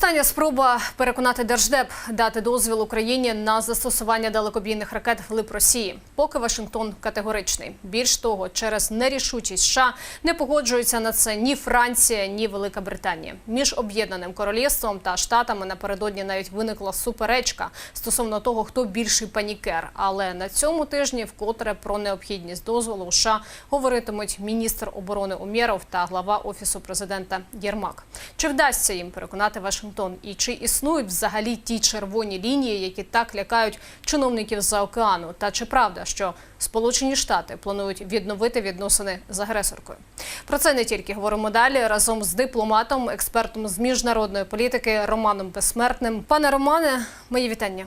Остання спроба переконати Держдеп дати дозвіл Україні на застосування далекобійних ракет вглиб Росії. Поки Вашингтон категоричний. Більш того, через нерішучість США не погоджуються на це ні Франція, ні Велика Британія. Між об'єднаним королівством та штатами напередодні навіть виникла суперечка стосовно того, хто більший панікер. Але на цьому тижні вкотре про необхідність дозволу США говоритимуть міністр оборони Умєров та глава офісу президента Єрмак. Чи вдасться їм переконати Вашингтон? І чи існують взагалі ті червоні лінії, які так лякають чиновників з-за океану? Та чи правда, що Сполучені Штати планують відновити відносини з агресоркою? Про це не тільки говоримо далі разом з дипломатом, експертом з міжнародної політики Романом Безсмертним. Пане Романе, мої вітання.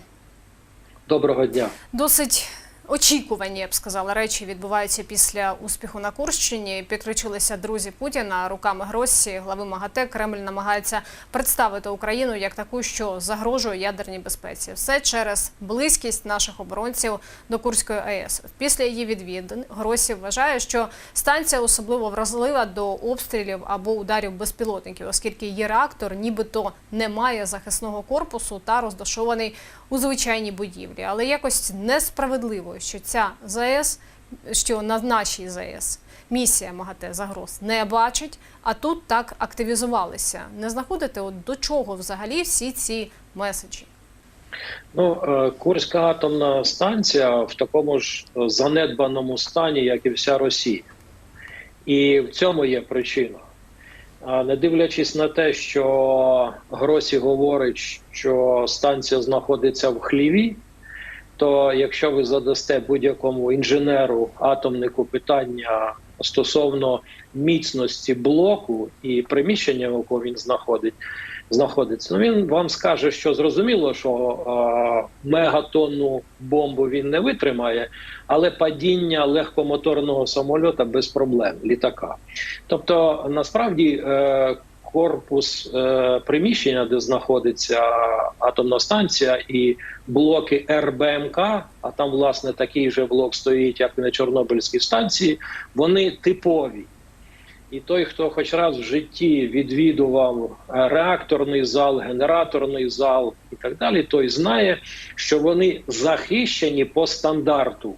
Доброго дня. Досить очікувані, я б сказала, речі відбуваються після успіху на Курщині. Підключилися друзі Путіна руками Гроссі, глави МАГАТЕ. Кремль намагається представити Україну як таку, що загрожує ядерній безпеці. Все через близькість наших оборонців до Курської АЕС. Після її відвідин Гросі вважає, що станція особливо вразлива до обстрілів або ударів безпілотників, оскільки її реактор нібито не має захисного корпусу та роздашований у звичайній будівлі. Але якось несправедливо, що ця ЗАЕС, що на нашій ЗАЕС місія МАГАТЕ загроз не бачить, а тут так активізувалися. Не знаходите, от до чого взагалі всі ці меседжі? Ну, е, Курська атомна станція в такому ж занедбаному стані, як і вся Росія. І в цьому є причина. Не дивлячись на те, що Гросі говорить, що станція знаходиться в хліві, то якщо ви задасте будь-якому інженеру атомнику питання стосовно міцності блоку і приміщення, в якому він знаходить, знаходиться, ну він вам скаже, що зрозуміло, що е, мегатонну бомбу він не витримає, але падіння легкомоторного самольота без проблем літака. Тобто, насправді. Е, Корпус е, приміщення, де знаходиться атомна станція, і блоки РБМК, а там власне такий же блок стоїть, як і на Чорнобильській станції. Вони типові. І той, хто хоч раз в житті відвідував реакторний зал, генераторний зал і так далі, той знає, що вони захищені по стандарту.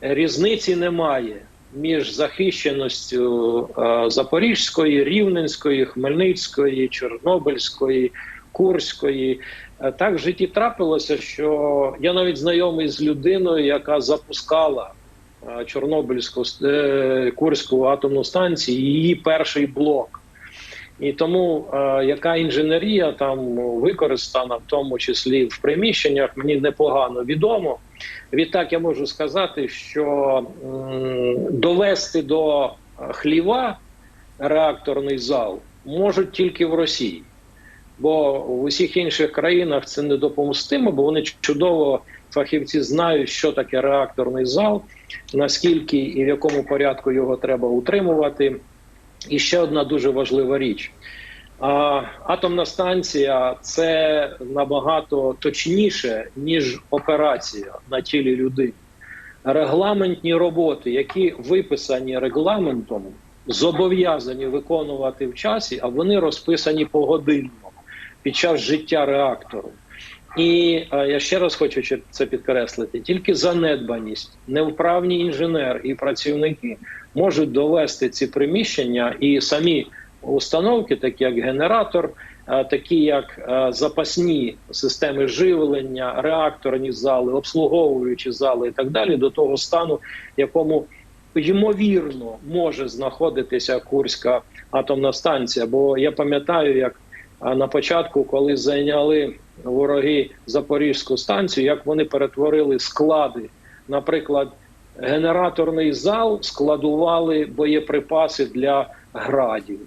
Різниці немає між захищеністю е, Запорізької, Рівненської, Хмельницької, Чорнобильської, Курської. Е, Так в житті трапилося, що я навіть знайомий з людиною, яка запускала е, Чорнобильську Курську атомну станцію, її перший блок. І тому яка інженерія там використана, в тому числі в приміщеннях, мені непогано відомо. Відтак я можу сказати, що довести до хліва реакторний зал можуть тільки в Росії, бо в усіх інших країнах це недопустимо, бо вони чудово фахівці знають, що таке реакторний зал, наскільки і в якому порядку його треба утримувати. І ще одна дуже важлива річ. А, атомна станція це набагато точніше, ніж операція на тілі людини. Регламентні роботи, які виписані регламентом, зобов'язані виконувати в часі, а вони розписані погодинно під час життя реактору. І е, я ще раз хочу це підкреслити: тільки занедбаність, невправні інженер і працівники можуть довести ці приміщення і самі установки, такі як генератор, е, такі як е, запасні системи живлення, реакторні зали, обслуговуючі зали і так далі, до того стану, якому ймовірно може знаходитися Курська атомна станція. Бо я пам'ятаю, як е, на початку, коли зайняли вороги Запорізьку станцію, як вони перетворили склади, наприклад. Генераторний зал складували боєприпаси для градів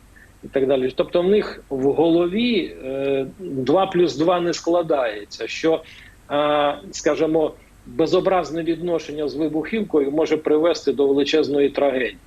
і так далі. Тобто, в них в голові е, 2 плюс 2 не складається. Що, е, скажімо, безобразне відношення з вибухівкою може привести до величезної трагедії.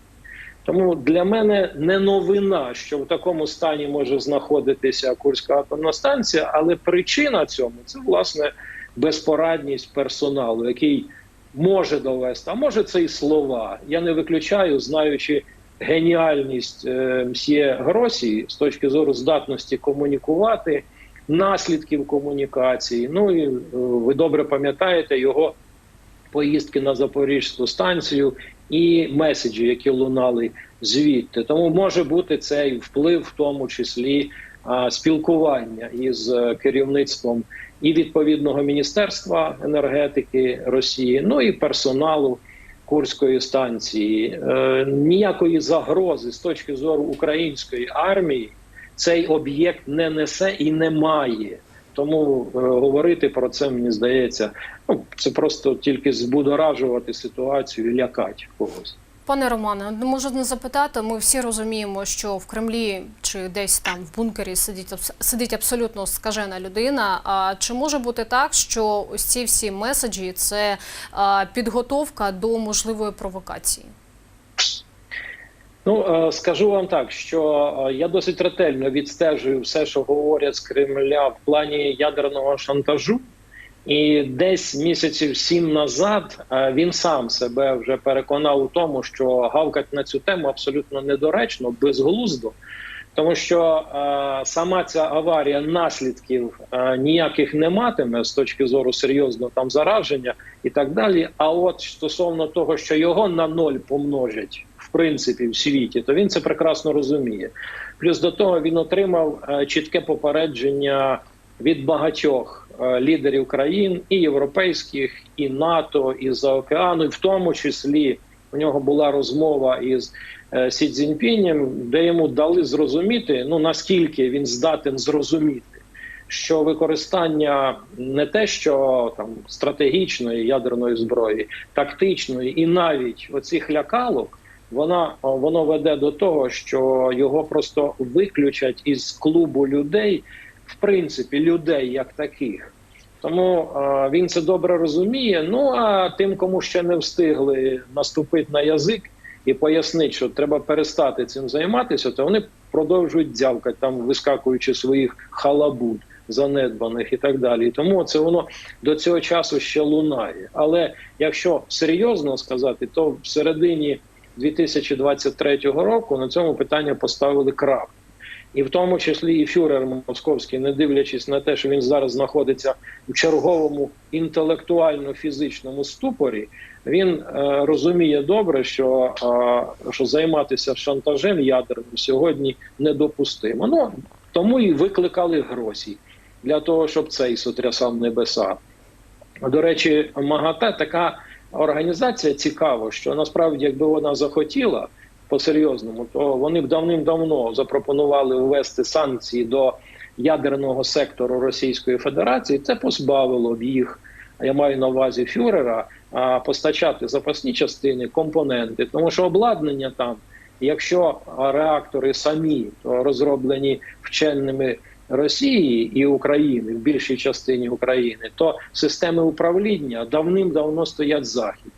Тому для мене не новина, що в такому стані може знаходитися Курська атомна станція, але причина цьому це власне безпорадність персоналу, який може довести, а може це і слова. Я не виключаю, знаючи геніальність е, мсьє Гросі з точки зору здатності комунікувати, наслідків комунікації. Ну і е, ви добре пам'ятаєте його поїздки на Запорізьку станцію і меседжі, які лунали звідти. Тому може бути цей вплив, в тому числі спілкування із е, керівництвом і відповідного міністерства енергетики Росії, ну і персоналу. Курської станції е, ніякої загрози з точки зору української армії цей об'єкт не несе і не має. Тому е, говорити про це мені здається, ну це просто тільки збудоражувати ситуацію і лякати когось. Пане Романе, не можу не запитати. Ми всі розуміємо, що в Кремлі чи десь там в бункері сидить сидить абсолютно скажена людина. А чи може бути так, що ось ці всі меседжі це підготовка до можливої провокації? Ну е, скажу вам так, що е, я досить ретельно відстежую все, що говорять з Кремля в плані ядерного шантажу. І десь місяців сім назад е, він сам себе вже переконав у тому, що гавкати на цю тему абсолютно недоречно, безглуздо, тому що е, сама ця аварія наслідків е, ніяких не матиме з точки зору серйозного там зараження і так далі. А от стосовно того, що його на ноль помножать в принципі в світі, то він це прекрасно розуміє. Плюс до того він отримав чітке попередження від багатьох лідерів країн і європейських, і НАТО, і за океану, і в тому числі у нього була розмова із е, Сі Цзіньпінем, де йому дали зрозуміти, ну наскільки він здатен зрозуміти, що використання не те, що там стратегічної ядерної зброї, тактичної, і навіть оцих лякалок. Вона воно веде до того, що його просто виключать із клубу людей, в принципі, людей як таких. Тому е, він це добре розуміє. Ну а тим, кому ще не встигли наступити на язик і пояснити, що треба перестати цим займатися, то вони продовжують дзявкати, там вискакуючи своїх халабуд занедбаних і так далі. Тому це воно до цього часу ще лунає. Але якщо серйозно сказати, то в середині 2023 року на цьому питання поставили крапку. І в тому числі і фюрер московський, не дивлячись на те, що він зараз знаходиться в черговому інтелектуально-фізичному ступорі, він е, розуміє добре, що, е, що займатися шантажем ядерним сьогодні недопустимо. Ну тому і викликали гроші для того, щоб цей сотрясав небеса. До речі, МАГАТЕ така організація цікава, що насправді, якби вона захотіла по-серйозному, то вони б давним-давно запропонували ввести санкції до ядерного сектору Російської Федерації. Це позбавило б їх, я маю на увазі фюрера, постачати запасні частини, компоненти, тому що обладнання там, якщо реактори самі то розроблені вченими. Росії і України в більшій частині України, то системи управління давним-давно стоять захід.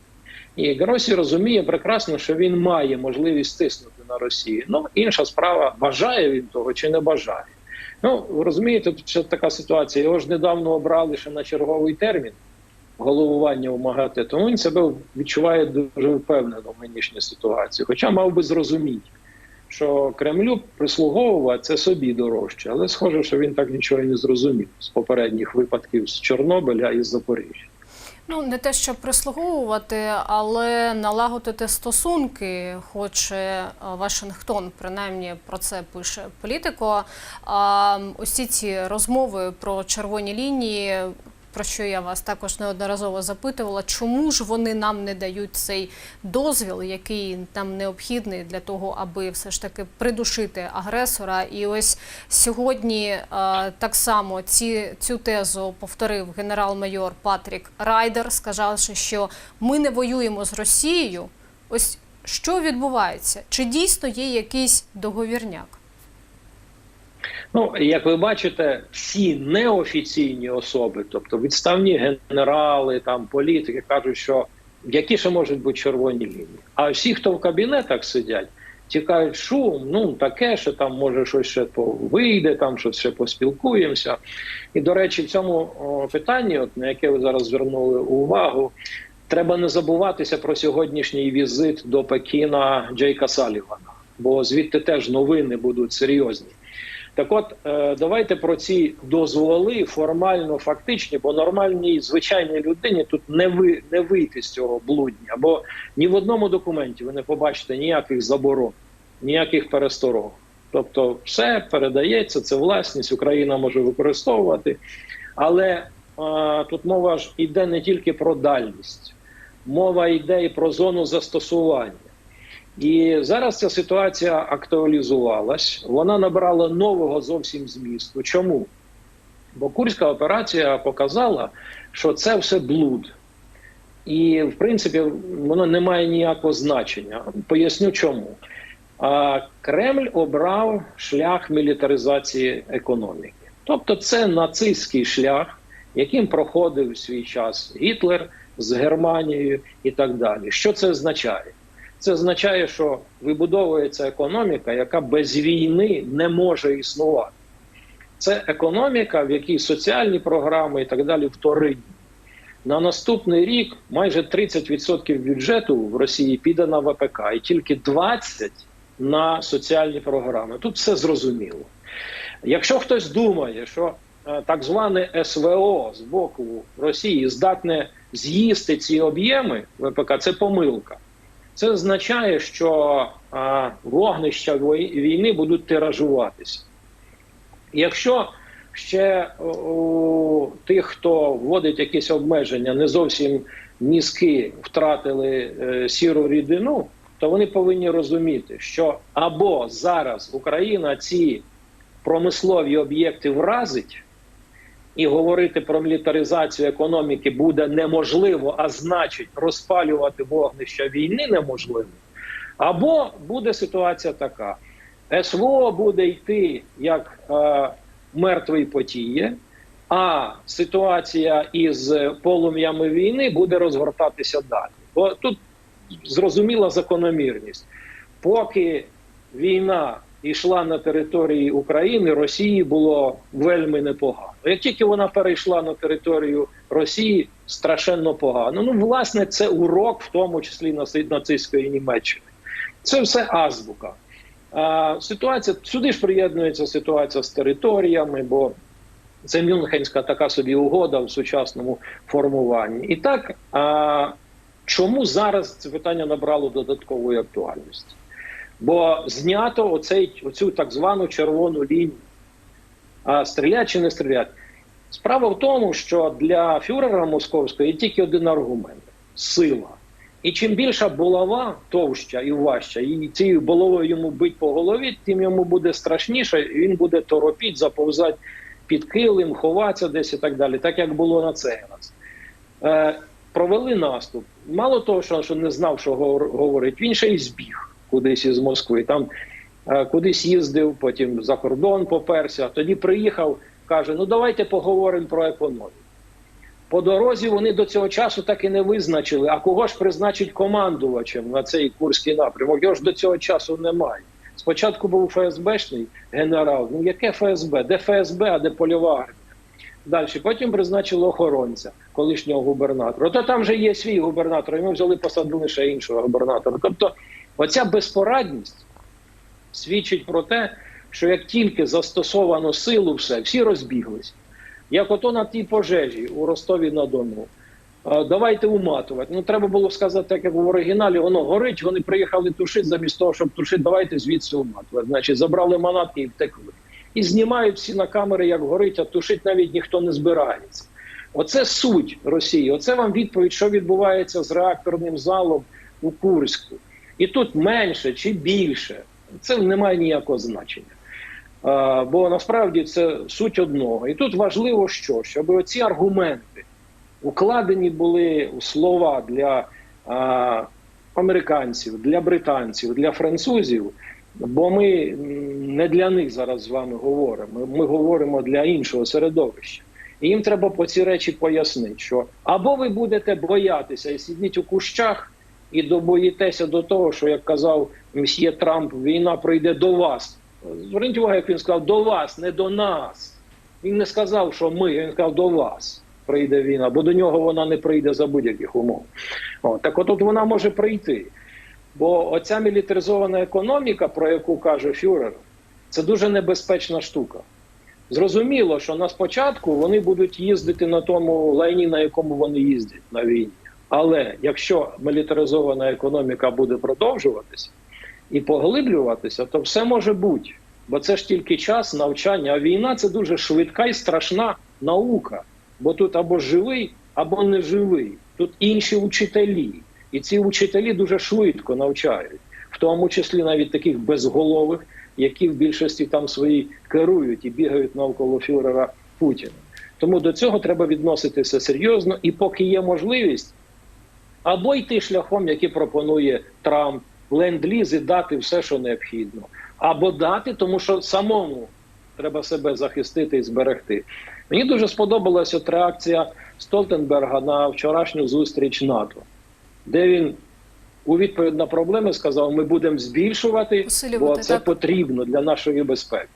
І Гросі розуміє прекрасно, що він має можливість стиснути на Росію. Ну інша справа, бажає він того чи не бажає. Ну розумієте, ще така ситуація. Його ж недавно обрали ще на черговий термін головування у МАГАТЕ, тому він себе відчуває дуже впевнено в нинішній ситуації. Хоча мав би зрозуміти, що Кремлю прислуговувати це собі дорожче, але схоже, що він так нічого і не зрозумів з попередніх випадків з Чорнобиля і з Запоріжжя. Ну, не те, щоб прислуговувати, але налагодити стосунки хоче е, Вашингтон, принаймні про це пише політико. А усі ці розмови про червоні лінії, про що я вас також неодноразово запитувала, чому ж вони нам не дають цей дозвіл, який нам необхідний для того, аби все ж таки придушити агресора. І ось сьогодні е, так само ці, цю тезу повторив генерал-майор Патрік Райдер, сказавши, що ми не воюємо з Росією. Ось що відбувається? Чи дійсно є якийсь договірняк? Ну, як ви бачите, всі неофіційні особи, тобто відставні генерали, там політики, кажуть, що які ще можуть бути червоні лінії. А всі, хто в кабінетах сидять, тікають шум, ну таке, що там може щось ще вийде, там щось ще поспілкуємося. І до речі, в цьому питанні, от на яке ви зараз звернули увагу, треба не забуватися про сьогоднішній візит до Пекіна Джейка Салівана, бо звідти теж новини будуть серйозні. Так от, е, давайте про ці дозволи формально, фактичні, бо нормальній звичайній людині тут не ви не вийти з цього блудня, бо ні в одному документі ви не побачите ніяких заборон, ніяких пересторог. Тобто, все передається, це власність, Україна може використовувати, але е, тут мова ж йде не тільки про дальність, мова йде і про зону застосування. І зараз ця ситуація актуалізувалась. Вона набрала нового зовсім змісту. Чому? Бо Курська операція показала, що це все блуд. І, в принципі, воно не має ніякого значення. Поясню чому. А Кремль обрав шлях мілітаризації економіки. Тобто, це нацистський шлях, яким проходив свій час Гітлер з Германією і так далі. Що це означає? Це означає, що вибудовується економіка, яка без війни не може існувати. Це економіка, в якій соціальні програми і так далі вторинні. На наступний рік майже 30% бюджету в Росії піде на ВПК, і тільки 20% на соціальні програми. Тут все зрозуміло. Якщо хтось думає, що е, так зване СВО з боку Росії здатне з'їсти ці об'єми ВПК, це помилка. Це означає, що а, вогнища війни будуть тиражуватися. Якщо ще у тих, хто вводить якісь обмеження, не зовсім мізки втратили е, сіру рідину, то вони повинні розуміти, що або зараз Україна ці промислові об'єкти вразить. І говорити про мілітаризацію економіки буде неможливо, а значить, розпалювати вогнища війни неможливо. Або буде ситуація така: СВО буде йти як е, мертвий потіє, а ситуація із полум'ями війни буде розгортатися далі. Бо тут зрозуміла закономірність. Поки війна йшла на території України, Росії було вельми непогано. Як тільки вона перейшла на територію Росії, страшенно погано. Ну, власне, це урок, в тому числі нацистської Німеччини. Це все азбука. А, Ситуація сюди ж приєднується ситуація з територіями, бо це Мюнхенська така собі угода в сучасному формуванні. І так, а, чому зараз це питання набрало додаткової актуальності? Бо знято оцей, оцю так звану червону лінію. А стрілять чи не стрілять? Справа в тому, що для фюрера московського є тільки один аргумент сила. І чим більша булава товща і важча, і цією булавою йому бить по голові, тим йому буде страшніше, і він буде торопіть, заповзати під килим, ховатися десь і так далі, так як було на цей раз. Е, Провели наступ. Мало того, що, не знав, що говорить, він ще й збіг кудись із Москви. Там е, кудись їздив, потім за кордон поперся. Тоді приїхав, каже: Ну давайте поговоримо про економіку. По дорозі вони до цього часу так і не визначили, а кого ж призначить командувачем на цей курський напрямок. Його ж до цього часу немає. Спочатку був ФСБшний генерал. Ну яке ФСБ? Де ФСБ, а де польова армія? Далі потім призначили охоронця, колишнього губернатора. То там вже є свій губернатор, ми взяли посадили ще іншого губернатора. Тобто, оця безпорадність свідчить про те, що як тільки застосовано силу, все, всі розбіглись. Як ото на тій пожежі у Ростові на Дону. Давайте уматувати. Ну треба було сказати, як в оригіналі, воно горить. Вони приїхали тушити, замість того, щоб тушити, давайте звідси уматувати. Значить, забрали манатки і втекли. І знімають всі на камери, як горить, а тушить навіть ніхто не збирається. Оце суть Росії. Оце вам відповідь, що відбувається з реакторним залом у Курську. І тут менше чи більше. Це не має ніякого значення. Бо насправді це суть одного. І тут важливо, що щоб оці аргументи укладені були у слова для американців, для британців, для французів. Бо ми не для них зараз з вами говоримо. Ми говоримо для іншого середовища. І їм треба по ці речі пояснити, що або ви будете боятися і сидіть у кущах, і добоїтеся до того, що як казав мсьє Трамп, війна прийде до вас. Зверніть увагу, як він сказав, до вас, не до нас. Він не сказав, що ми, він сказав, до вас прийде війна, бо до нього вона не прийде за будь-яких умов. О, так от, от вона може прийти. Бо оця мілітаризована економіка, про яку каже Фюрер, це дуже небезпечна штука. Зрозуміло, що на спочатку вони будуть їздити на тому лайні, на якому вони їздять на війні. Але якщо мілітаризована економіка буде продовжуватися і поглиблюватися, то все може бути. Бо це ж тільки час навчання. А війна це дуже швидка і страшна наука. Бо тут або живий, або не живий. Тут інші учителі. І ці учителі дуже швидко навчають, в тому числі навіть таких безголових, які в більшості там свої керують і бігають навколо фюрера Путіна. Тому до цього треба відноситися серйозно, і поки є можливість, або йти шляхом, який пропонує Трамп, ленд-ліз і дати все, що необхідно, або дати, тому що самому треба себе захистити і зберегти. Мені дуже сподобалася от реакція Столтенберга на вчорашню зустріч НАТО, де він у відповідь на проблеми сказав: ми будемо збільшувати, бо це так. потрібно для нашої безпеки.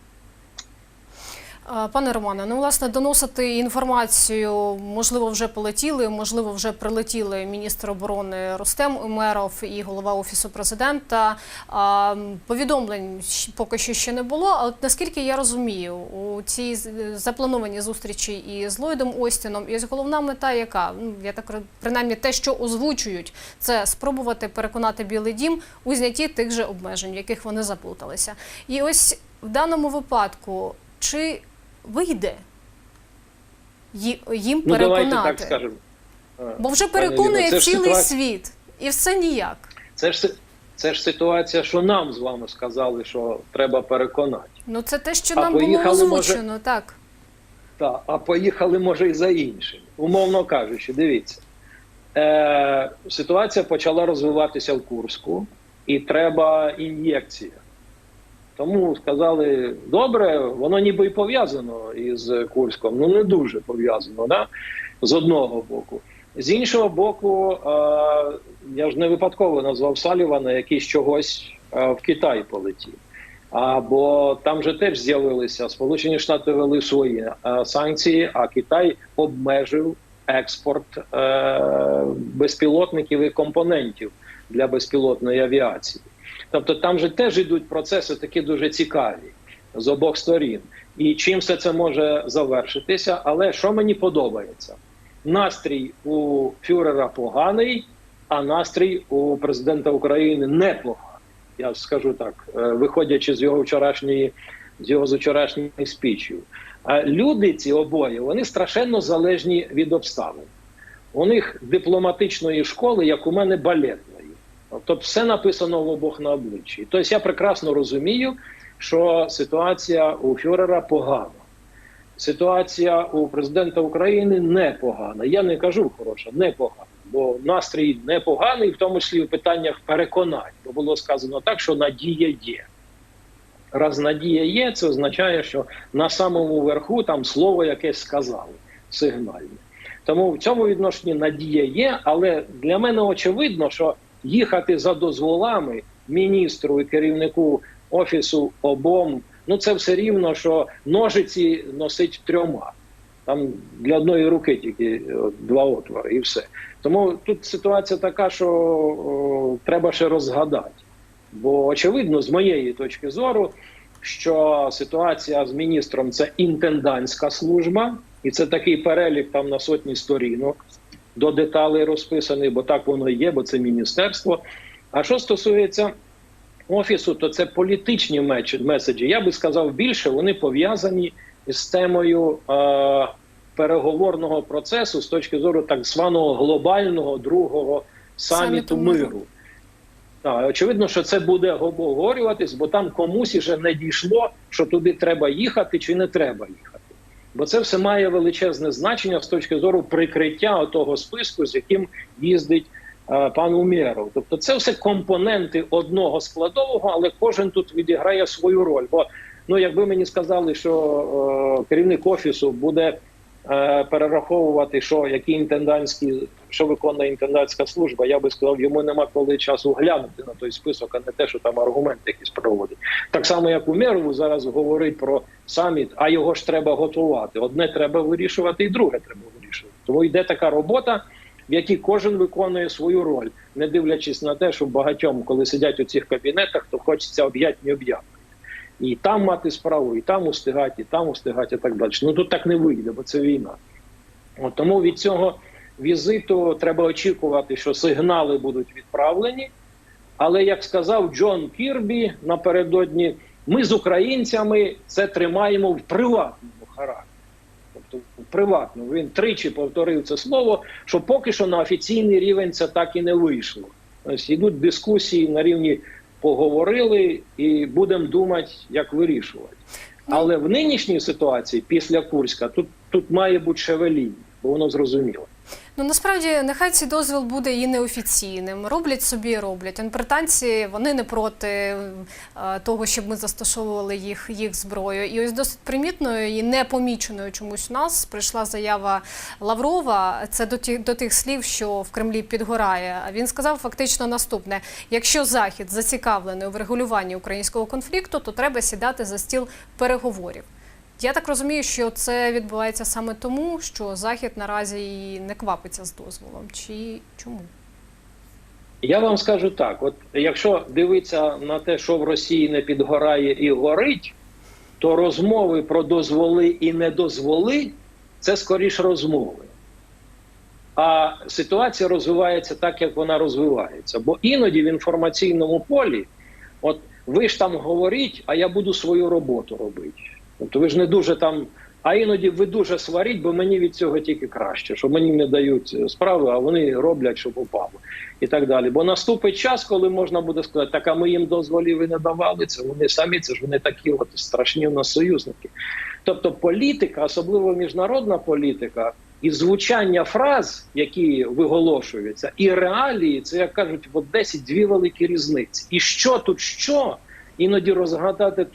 Пане Романе, ну власне доносити інформацію, можливо, вже полетіли, можливо, вже прилетіли міністр оборони Рустем Умеров і голова офісу президента. Повідомлень поки що ще не було. Але наскільки я розумію, у цій запланованій зустрічі і з Ллойдом Остіном, і ось головна мета, яка ну я так принаймні те, що озвучують, це спробувати переконати Білий Дім у знятті тих же обмежень, в яких вони заплуталися. І ось в даному випадку, чи вийде їм Ну давайте так скажемо. Бо вже переконує ж цілий ситуація- світ, і все ніяк. Це ж це ж ситуація, що нам з вами сказали, що треба переконати. Ну це те, що А нам було поїхали, може- озвучено, так. Та, а поїхали, може, і за іншим. Умовно кажучи, дивіться. Е, ситуація почала розвиватися в Курську, і треба ін'єкція. Тому сказали, добре, воно ніби і пов'язано із Курськом, ну не дуже пов'язано, да? з одного боку. З іншого боку, я ж не випадково назвав Салівана, який чогось в Китай полетів. А, бо там же теж з'явилися Сполучені Штати ввели свої санкції, а Китай обмежив експорт е, безпілотників і компонентів для безпілотної авіації. Тобто там же теж йдуть процеси такі дуже цікаві з обох сторін. І чим все це може завершитися? Але що мені подобається? Настрій у фюрера поганий, а настрій у президента України непоганий. Я скажу так, е, виходячи з його вчорашньої, з його з вчорашніх спічів. Е, Люди ці обоє вони страшенно залежні від обставин. У них дипломатичної школи, як у мене балетної. Тобто все написано в обох на обличчі. Тобто я прекрасно розумію, що ситуація у Фюрера погана. Ситуація у президента України непогана. Я не кажу хороша, непогана. Бо настрій непоганий, в тому числі в питаннях переконань. Бо було сказано так, що надія є. Раз надія є, це означає, що на самому верху там слово якесь сказали сигнальне. Тому в цьому відношенні надія є, але для мене очевидно, що їхати за дозволами міністру і керівнику офісу обом, ну це все рівно, що ножиці носить трьома. Там для одної руки тільки два отвори, і все. Тому тут ситуація така, що о, треба ще розгадати. Бо очевидно, з моєї точки зору, що ситуація з міністром це інтендантська служба, і це такий перелік там на сотні сторінок до деталей розписаний, бо так воно і є, бо це міністерство. А що стосується офісу, то це політичні меседжі. Я би сказав більше, вони пов'язані з темою е, переговорного процесу з точки зору так званого глобального другого саміту, миру. Так, очевидно, що це буде обговорюватись, бо там комусь іще не дійшло, що туди треба їхати чи не треба їхати. Бо це все має величезне значення з точки зору прикриття того списку, з яким їздить е, пан Умєров. Тобто, це все компоненти одного складового, але кожен тут відіграє свою роль. Бо ну, якби мені сказали, що е, керівник офісу буде е, перераховувати, що які інтендантські, що виконує інтендантська служба, я би сказав, йому нема коли часу глянути на той список, а не те, що там аргументи якісь проводить. Так само, як Умєрову зараз говорить про саміт, а його ж треба готувати. Одне треба вирішувати, і друге треба вирішувати. Тому йде така робота, в якій кожен виконує свою роль, не дивлячись на те, що багатьом, коли сидять у цих кабінетах, то хочеться об'ять не об'ять. і там мати справу, і там устигати, і там устигати, і так далі. Ну тут так не вийде, бо це війна. От, тому від цього візиту треба очікувати, що сигнали будуть відправлені. Але як сказав Джон Кірбі напередодні, ми з українцями це тримаємо в приватному характері. Тобто в приватному. Він тричі повторив це слово, що поки що на офіційний рівень це так і не вийшло. Ось йдуть дискусії на рівні поговорили і будемо думати, як вирішувати. Але в нинішній ситуації, після Курська, тут, тут має бути шевеління, бо воно зрозуміло. Ну насправді нехай цей дозвіл буде і неофіційним. Роблять собі роблять. Он британці вони не проти е, того, щоб ми застосовували їх їх зброю. І ось досить примітною і непоміченою чомусь у нас прийшла заява Лаврова. Це до тих до тих слів, що в Кремлі підгорає. А він сказав фактично наступне: якщо Захід зацікавлений у врегулюванні українського конфлікту, то треба сідати за стіл переговорів. Я так розумію, що це відбувається саме тому, що Захід наразі і не квапиться з дозволом. Чи чому? Я вам скажу так: от якщо дивитися на те, що в Росії не підгорає і горить, то розмови про дозволи і не дозволи це скоріш розмови. А ситуація розвивається так, як вона розвивається. Бо іноді в інформаційному полі, от ви ж там говоріть, а я буду свою роботу робити. Тобто ви ж не дуже там, а іноді ви дуже сваріть, бо мені від цього тільки краще, що мені не дають справи, а вони роблять, що попало. І так далі. Бо наступить час, коли можна буде сказати, так а ми їм дозволів і не давали це. Вони самі це ж вони такі от страшні у нас союзники. Тобто політика, особливо міжнародна політика, і звучання фраз, які виголошуються, і реалії, це як кажуть, в Одесі дві великі різниці. І що тут що, іноді розгадати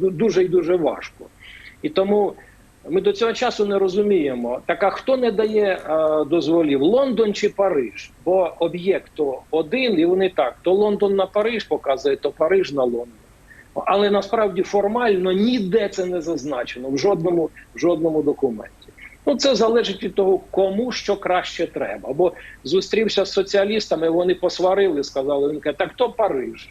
дуже і дуже важко. І тому ми до цього часу не розуміємо, так а хто не дає е, дозволів Лондон чи Париж? Бо об'єкт то один, і вони так: то Лондон на Париж показує, то Париж на Лондон. Але насправді формально ніде це не зазначено в жодному, в жодному документі. Ну, це залежить від того, кому що краще треба. Бо зустрівся з соціалістами, вони посварили, сказали, він каже, так то Париж.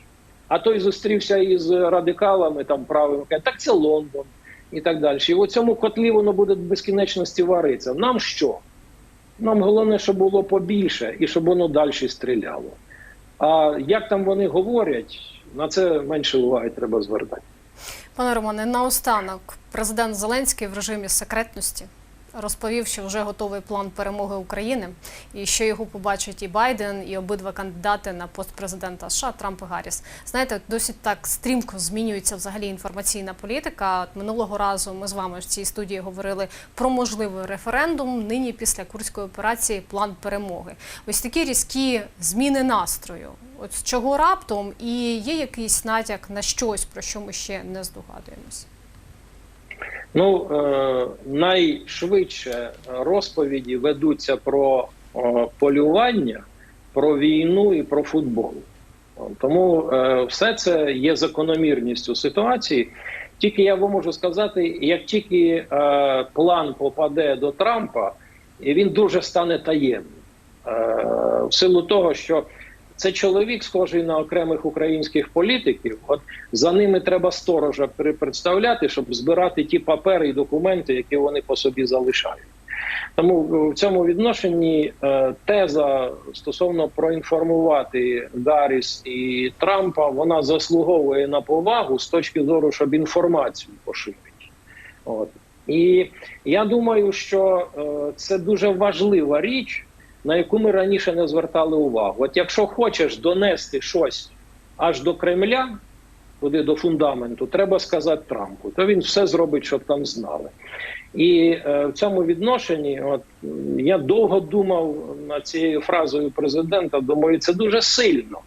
А той зустрівся із радикалами там правими, так це Лондон і так далі. І в цьому котлі воно буде до безкінечності варитися. Нам що? Нам головне, щоб було побільше і щоб воно далі стріляло. А як там вони говорять, на це менше уваги треба звертати. Пане Романе, наостанок президент Зеленський в режимі секретності розповів, що вже готовий план перемоги України, і що його побачать і Байден, і обидва кандидати на пост президента США Трамп і Гарріс. Знаєте, досить так стрімко змінюється взагалі інформаційна політика. От минулого разу ми з вами в цій студії говорили про можливий референдум. Нині після курської операції план перемоги. Ось такі різкі зміни настрою. От з чого раптом і є якийсь натяк на щось, про що ми ще не здогадуємося. Ну е, найшвидше розповіді ведуться про е, полювання, про війну і про футбол. Тому е, все це є закономірністю ситуації. Тільки я вам можу сказати, як тільки план попаде до Трампа, і він дуже стане таємним в силу того, що це чоловік, схожий на окремих українських політиків. От за ними треба сторожа представляти, щоб збирати ті папери і документи, які вони по собі залишають. Тому в цьому відношенні е, теза стосовно проінформувати Гарріс і Трампа, вона заслуговує на повагу з точки зору, щоб інформацію поширити. От. І я думаю, що е, це дуже важлива річ на яку ми раніше не звертали увагу. От якщо хочеш донести щось аж до Кремля, туди до фундаменту, треба сказати Трампу, то він все зробить, щоб там знали. І е, в цьому відношенні, от я довго думав над цією фразою президента. Думаю, це дуже сильно.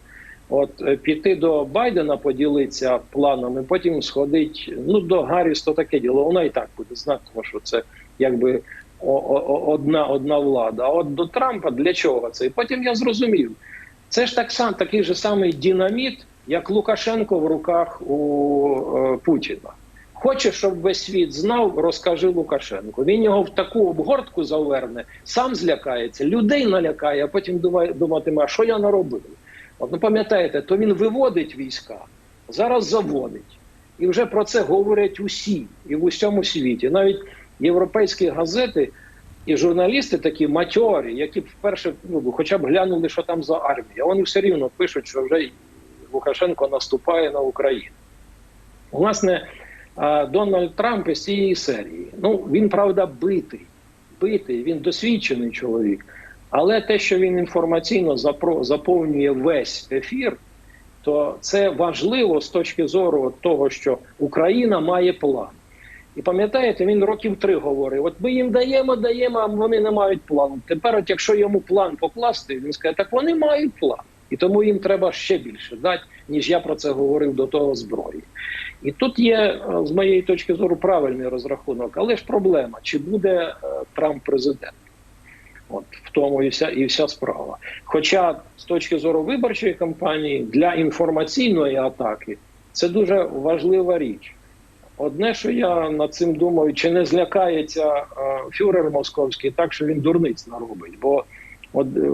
От е, піти до Байдена, поділитися планами, потім сходить. Ну до Гарріс, то таке діло. Вона і так буде знати, що це якби одна одна влада. А от до Трампа для чого це? І потім я зрозумів, це ж так сам такий же самий динаміт, як Лукашенко в руках у е, Путіна. Хоче, щоб весь світ знав, розкажи Лукашенко. Він його в таку обгортку заверне, сам злякається, людей налякає, а потім думатиме, а що я наробив. От ну пам'ятаєте, то він виводить війська, зараз заводить. І вже про це говорять усі і в усьому світі. Навіть європейські газети і журналісти такі матьорі, які вперше ну, хоча б глянули, що там за армія. Вони все рівно пишуть, що вже Лукашенко наступає на Україну. Власне, Дональд Трамп із цієї серії. Ну, він, правда, битий. Битий, він досвідчений чоловік. Але те, що він інформаційно заповнює весь ефір, то це важливо з точки зору того, що Україна має план. І пам'ятаєте, він років три говорив: от ми їм даємо, даємо, а вони не мають плану. Тепер, от якщо йому план покласти, він скаже, так вони мають план. І тому їм треба ще більше дати, ніж я про це говорив до того зброї. І тут є, е, з моєї точки зору, правильний розрахунок, але ж проблема: чи буде е, Трамп президент? От в тому і вся і вся справа. Хоча з точки зору виборчої кампанії для інформаційної атаки це дуже важлива річ. Одне, що я над цим думаю, чи не злякається е, фюрер московський так, що він дурниць наробить. Бо, от, е,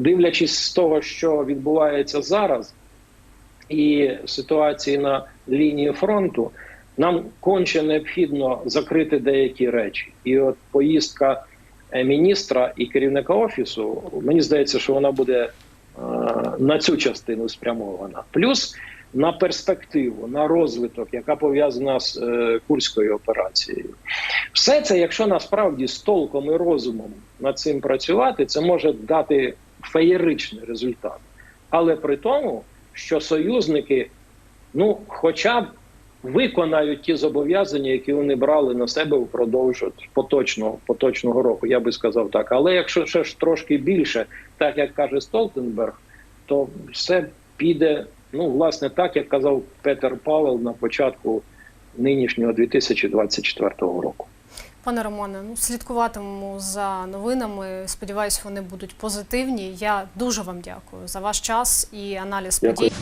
дивлячись з того, що відбувається зараз, і ситуації на лінії фронту, нам конче необхідно закрити деякі речі. І от поїздка е, міністра і керівника офісу, мені здається, що вона буде на цю частину спрямована. Плюс на перспективу, на розвиток, яка пов'язана з е, курською операцією. Все це, якщо насправді з толком і розумом над цим працювати, це може дати феєричний результат. Але при тому, що союзники, ну, хоча б виконають ті зобов'язання, які вони брали на себе впродовж поточного, поточного року, я би сказав так. Але якщо ще ж трошки більше, так як каже Столтенберг, то все піде, ну, власне, так, як казав Петер Павел на початку нинішнього 2024 року. Пане Романе, ну слідкуватиму за новинами. Сподіваюсь, вони будуть позитивні. Я дуже вам дякую за ваш час і аналіз Дякую. подій.